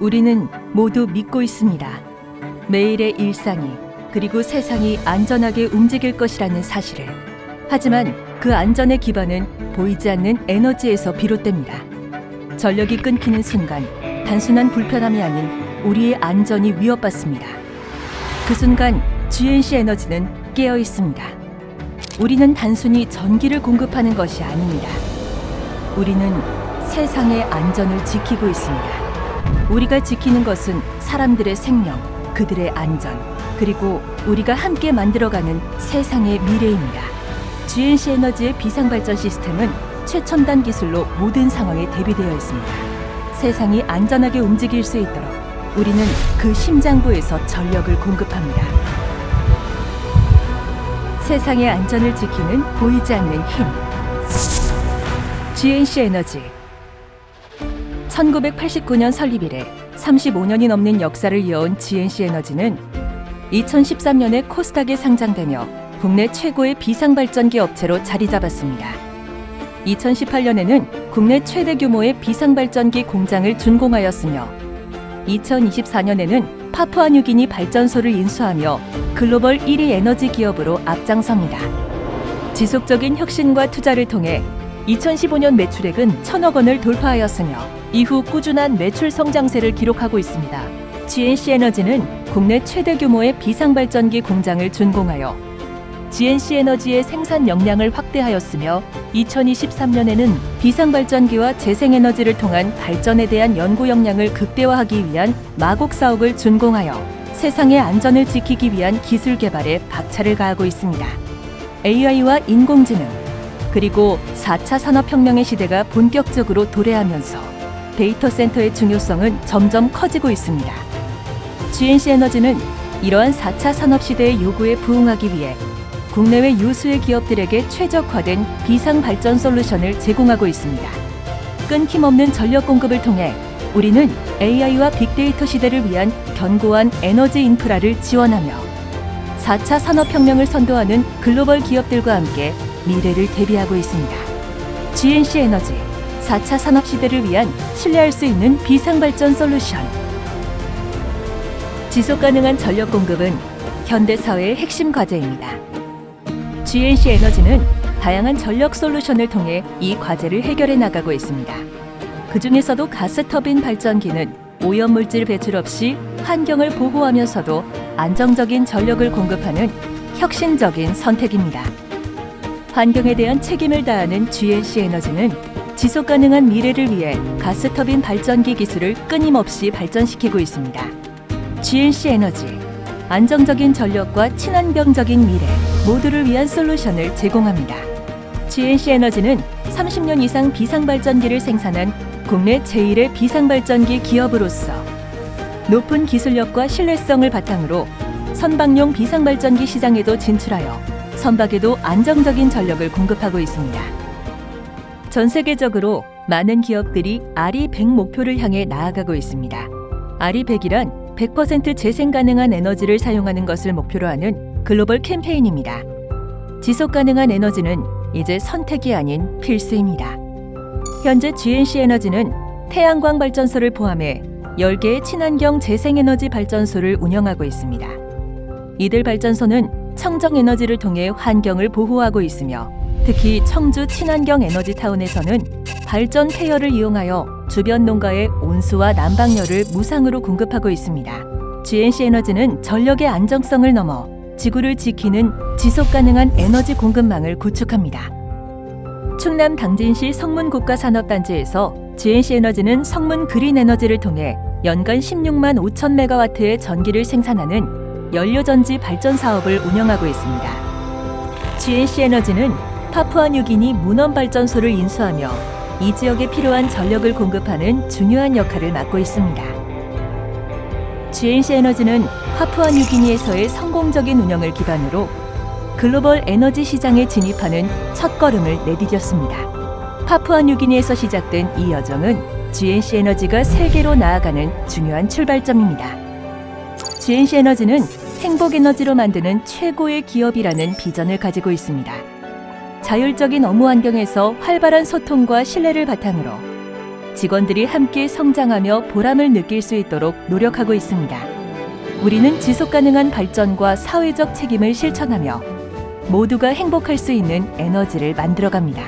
우리는 모두 믿고 있습니다. 매일의 일상이 그리고 세상이 안전하게 움직일 것이라는 사실을. 하지만 그 안전의 기반은 보이지 않는 에너지에서 비롯됩니다. 전력이 끊기는 순간 단순한 불편함이 아닌 우리의 안전이 위협받습니다. 그 순간 GNC 에너지는 깨어 있습니다. 우리는 단순히 전기를 공급하는 것이 아닙니다. 우리는 세상의 안전을 지키고 있습니다. 우리가 지키는 것은 사람들의 생명, 그들의 안전, 그리고 우리가 함께 만들어가는 세상의 미래입니다. GNC 에너지의 비상발전 시스템은 최첨단 기술로 모든 상황에 대비되어 있습니다. 세상이 안전하게 움직일 수 있도록 우리는 그 심장부에서 전력을 공급합니다. 세상의 안전을 지키는 보이지 않는 힘. GNC 에너지. 1989년 설립 이래 35년이 넘는 역사를 이어온 GNC 에너지는 2013년에 코스닥에 상장되며 국내 최고의 비상발전기 업체로 자리 잡았습니다. 2018년에는 국내 최대 규모의 비상발전기 공장을 준공하였으며 2024년에는 파푸아뉴기니 발전소를 인수하며 글로벌 1위 에너지 기업으로 앞장섭니다. 지속적인 혁신과 투자를 통해 2015년 매출액은 천억 원을 돌파하였으며 이후 꾸준한 매출 성장세를 기록하고 있습니다. GNC 에너지는 국내 최대 규모의 비상발전기 공장을 준공하여 GNC 에너지의 생산 역량을 확대하였으며 2023년에는 비상발전기와 재생에너지를 통한 발전에 대한 연구 역량을 극대화하기 위한 마곡 사업을 준공하여 세상의 안전을 지키기 위한 기술 개발에 박차를 가하고 있습니다. AI와 인공지능 그리고 4차 산업혁명의 시대가 본격적으로 도래하면서 데이터 센터의 중요성은 점점 커지고 있습니다. GNC 에너지는 이러한 4차 산업 시대의 요구에 부응하기 위해 국내외 유수의 기업들에게 최적화된 비상 발전 솔루션을 제공하고 있습니다. 끊김없는 전력 공급을 통해 우리는 AI와 빅데이터 시대를 위한 견고한 에너지 인프라를 지원하며 4차 산업혁명을 선도하는 글로벌 기업들과 함께 미래를 대비하고 있습니다. GNC 에너지 4차 산업 시대를 위한 신뢰할 수 있는 비상발전 솔루션. 지속 가능한 전력 공급은 현대 사회의 핵심 과제입니다. GNC 에너지는 다양한 전력 솔루션을 통해 이 과제를 해결해 나가고 있습니다. 그 중에서도 가스 터빈 발전기는 오염물질 배출 없이 환경을 보호하면서도 안정적인 전력을 공급하는 혁신적인 선택입니다. 환경에 대한 책임을 다하는 GNC 에너지는 지속 가능한 미래를 위해 가스 터빈 발전기 기술을 끊임없이 발전시키고 있습니다. GNC 에너지 안정적인 전력과 친환경적인 미래 모두를 위한 솔루션을 제공합니다. GNC 에너지는 30년 이상 비상발전기를 생산한 국내 제1의 비상발전기 기업으로서 높은 기술력과 신뢰성을 바탕으로 선박용 비상발전기 시장에도 진출하여 선박에도 안정적인 전력을 공급하고 있습니다. 전 세계적으로 많은 기업들이 아리 100 목표를 향해 나아가고 있습니다. 아리 100이란 100% 재생 가능한 에너지를 사용하는 것을 목표로 하는 글로벌 캠페인입니다. 지속 가능한 에너지는 이제 선택이 아닌 필수입니다. 현재 GNC 에너지는 태양광 발전소를 포함해 10개의 친환경 재생에너지 발전소를 운영하고 있습니다. 이들 발전소는 청정 에너지를 통해 환경을 보호하고 있으며 특히 청주 친환경 에너지 타운에서는 발전 폐열을 이용하여 주변 농가에 온수와 난방열을 무상으로 공급하고 있습니다. GNC 에너지는 전력의 안정성을 넘어 지구를 지키는 지속 가능한 에너지 공급망을 구축합니다. 충남 당진시 성문 국가 산업단지에서 GNC 에너지는 성문 그린 에너지를 통해 연간 16만 5천 메가와트의 전기를 생산하는 연료전지 발전 사업을 운영하고 있습니다. GNC 에너지는 파푸아뉴기니 문원 발전소를 인수하며 이 지역에 필요한 전력을 공급하는 중요한 역할을 맡고 있습니다. GNC 에너지는 파푸아뉴기니에서의 성공적인 운영을 기반으로 글로벌 에너지 시장에 진입하는 첫 걸음을 내디뎠습니다. 파푸아뉴기니에서 시작된 이 여정은 GNC 에너지가 세계로 나아가는 중요한 출발점입니다. GNC 에너지는 행복 에너지로 만드는 최고의 기업이라는 비전을 가지고 있습니다. 자율적인 업무 환경에서 활발한 소통과 신뢰를 바탕으로 직원들이 함께 성장하며 보람을 느낄 수 있도록 노력하고 있습니다. 우리는 지속 가능한 발전과 사회적 책임을 실천하며 모두가 행복할 수 있는 에너지를 만들어 갑니다.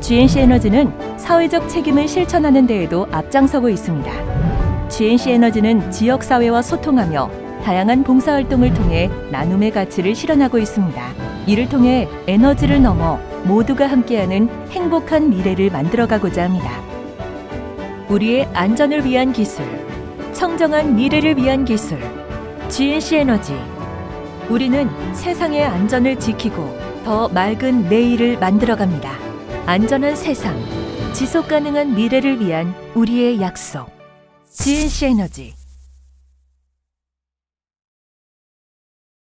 GNC 에너지는 사회적 책임을 실천하는 데에도 앞장서고 있습니다. GNC 에너지는 지역 사회와 소통하며 다양한 봉사활동을 통해 나눔의 가치를 실현하고 있습니다. 이를 통해 에너지를 넘어 모두가 함께하는 행복한 미래를 만들어가고자 합니다. 우리의 안전을 위한 기술, 청정한 미래를 위한 기술, GNC 에너지. 우리는 세상의 안전을 지키고 더 맑은 내일을 만들어갑니다. 안전한 세상, 지속 가능한 미래를 위한 우리의 약속. GNC 에너지.